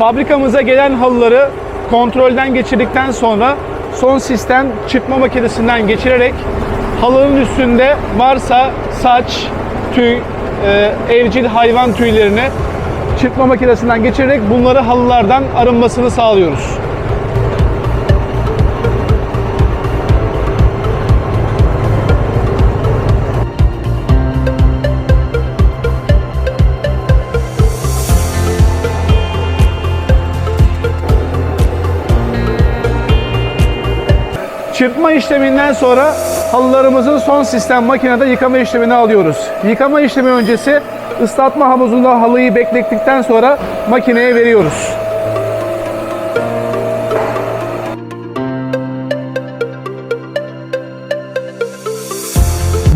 Fabrikamıza gelen halıları kontrolden geçirdikten sonra son sistem çıkma makinesinden geçirerek halının üstünde varsa saç, tüy, e, evcil hayvan tüylerini çırpma makinesinden geçirerek bunları halılardan arınmasını sağlıyoruz. Çırpma işleminden sonra halılarımızın son sistem makinede yıkama işlemini alıyoruz. Yıkama işlemi öncesi ıslatma havuzunda halıyı beklettikten sonra makineye veriyoruz.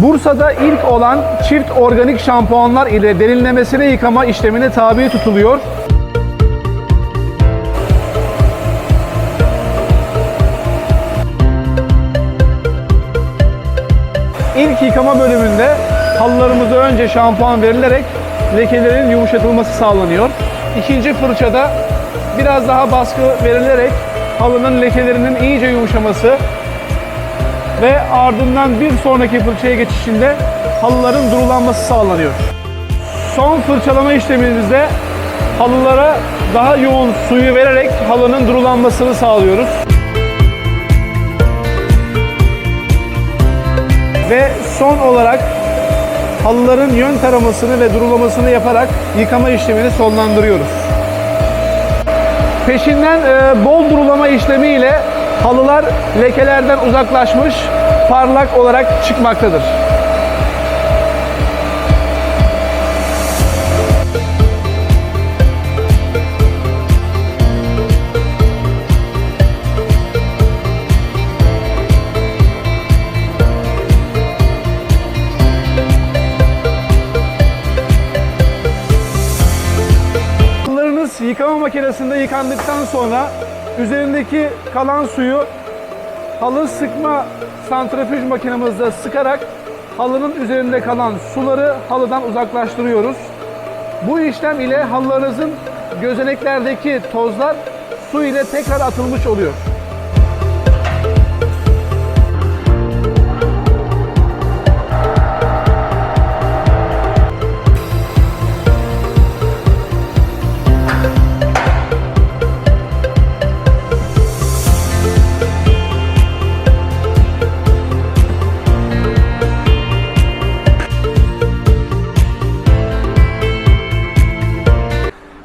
Bursa'da ilk olan çift organik şampuanlar ile derinlemesine yıkama işlemine tabi tutuluyor. İlk yıkama bölümünde halılarımıza önce şampuan verilerek lekelerin yumuşatılması sağlanıyor. İkinci fırçada biraz daha baskı verilerek halının lekelerinin iyice yumuşaması ve ardından bir sonraki fırçaya geçişinde halıların durulanması sağlanıyor. Son fırçalama işlemimizde halılara daha yoğun suyu vererek halının durulanmasını sağlıyoruz. Son olarak halıların yön taramasını ve durulamasını yaparak yıkama işlemini sonlandırıyoruz. Peşinden e, bol durulama işlemi ile halılar lekelerden uzaklaşmış, parlak olarak çıkmaktadır. Makinesinde yıkandıktan sonra üzerindeki kalan suyu halı sıkma santrifüj makinemizde sıkarak halının üzerinde kalan suları halıdan uzaklaştırıyoruz. Bu işlem ile halılarınızın gözeneklerdeki tozlar su ile tekrar atılmış oluyor.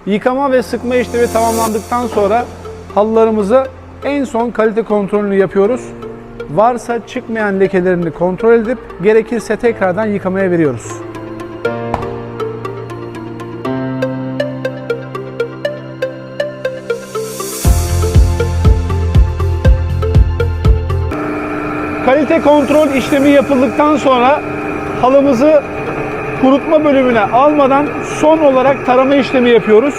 Yıkama ve sıkma işlemi tamamlandıktan sonra halılarımızı en son kalite kontrolünü yapıyoruz. Varsa çıkmayan lekelerini kontrol edip gerekirse tekrardan yıkamaya veriyoruz. Kalite kontrol işlemi yapıldıktan sonra halımızı kurutma bölümüne almadan son olarak tarama işlemi yapıyoruz.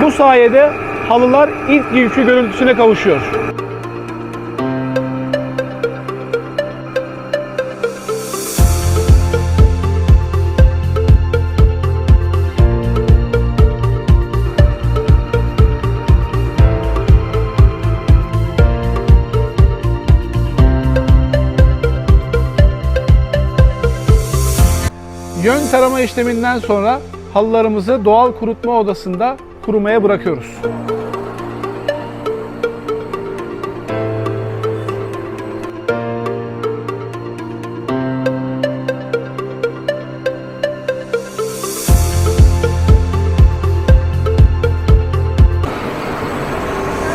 Bu sayede halılar ilk günkü görüntüsüne kavuşuyor. Yön tarama işleminden sonra halılarımızı doğal kurutma odasında kurumaya bırakıyoruz.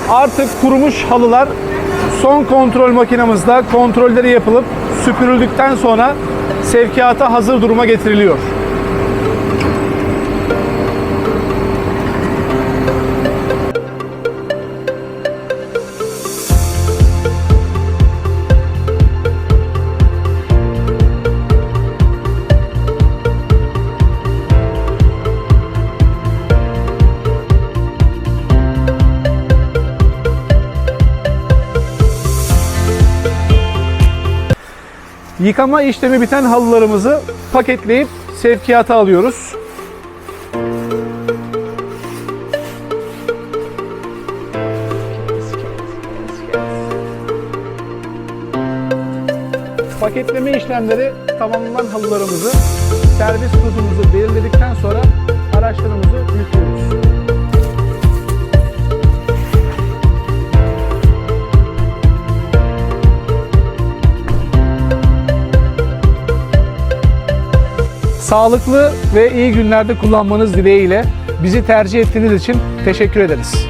Artık kurumuş halılar son kontrol makinamızda kontrolleri yapılıp süpürüldükten sonra sevkiyata hazır duruma getiriliyor. Yıkama işlemi biten halılarımızı paketleyip sevkiyata alıyoruz. Paketleme işlemleri tamamlanan halılarımızı servis kutumuzu belirledikten sonra araçlarımızı yüklüyoruz. Sağlıklı ve iyi günlerde kullanmanız dileğiyle bizi tercih ettiğiniz için teşekkür ederiz.